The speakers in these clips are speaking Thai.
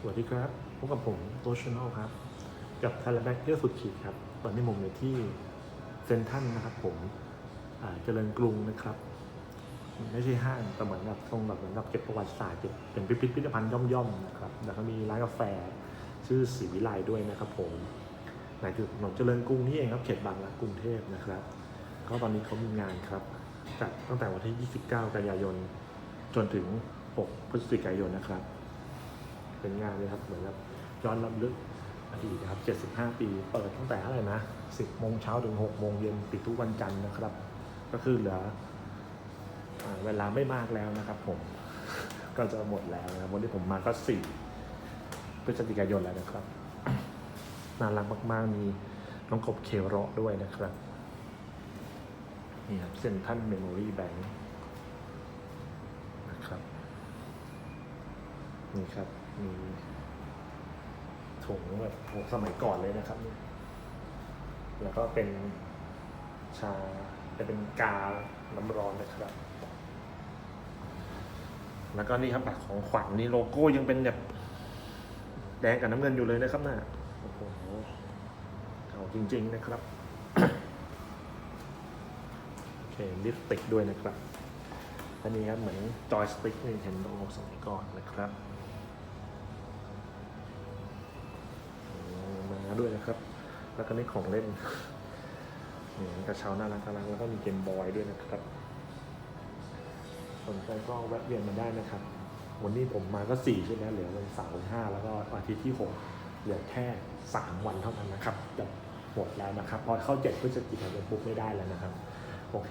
สวัสดีครับพบกับผมโตชโนครับ กับไทยแบ็กเที่ยวสุดขีดครับ ตอนนี้ผมอยู่ที่เซนทันนะครับ ผมเจริญกรุงนะครับ ไม่ใช่ห้างแต่เหมือนแบบตรงแบบเหมือนแบบเก็บประวัติศาสตร์เก็บเป็นพิพิธภัณฑ์ย่อมๆนะครับแล้วก็มีร้านกาแฟชื่อสีวิไลด้วยนะครับผมไหนคือถนนเจริญกรุงนี่เองครับเขตบางรักกรุงเทพนะครับก็ตอนนี้เขามีงานครับจัดตั้งแต่วันที่ 29 กันยายน จนถึง 6 พฤศจิกายนนะครับ เป็นงานเลยครับเหมือนกับย้อนรำลึกอดีตนะครับ 75 ปี เปิดตั้งแต่เท่าไรนะ 10 โมงเช้าถึง 6 โมงเย็นปิดทุกวันจันทร์นะครับ ก็คือเหลืออเวลาไม่มากแล้วนะครับผม ก็จะหมดแล้วนะวันที่ผมมาก็ 4 พฤศจิกายนแล้วนะครับ น่ารักมาก ๆ มีน้องกบเคโรด้วยนะครับ นี่ครับเซ็นทันเมมโมรี่แบงค์นะครับ นี่ครับ มีถุงแบบสมัยก่อนเลยนะครับ แล้วก็เป็นชาจะเป็นกาน้ำร้อนนะครับ แล้วก็นี่ครับบัตรของขวัญนี่โลโก้ยังเป็นแบบแดงกับน้ำเงินอยู่เลยนะครับน่ะโอ้โหเก่าจริง ๆนะครับ โอเคลิปสติกด้วยนะครับ อันนี้ครับเหมือนจอยสติ๊ก Nintendo สมัยก่อนนะครับอืมมา ด้วยนะครับ แล้วก็นี่ของเล่นนี่กระเช้าน่ารักน่ารักแล้วก็มีเกมบอยด้วยนะครับสนใจก็แวะเวียนมาได้นะครับ วันนี้ผมมาก็สี่ใช่ไหมเหลือวันเสาร์ห้าแล้วก็อาทิตย์ที่หกเหลือแค่สามวันเท่านั้นนะครับจะหมดแล้วนะครับ พอเข้าเจ็ดพฤศจิกายนปุ๊บไม่ได้แล้วนะครับ โอเค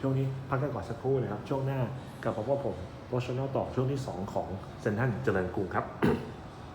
ช่วงนี้พักกันก่อนสักครู่นะครับ ช่วงหน้ากลับมาพบผมโรชแนลต่อช่วงที่ 2 ของเซนทันเจริญกรุงครับ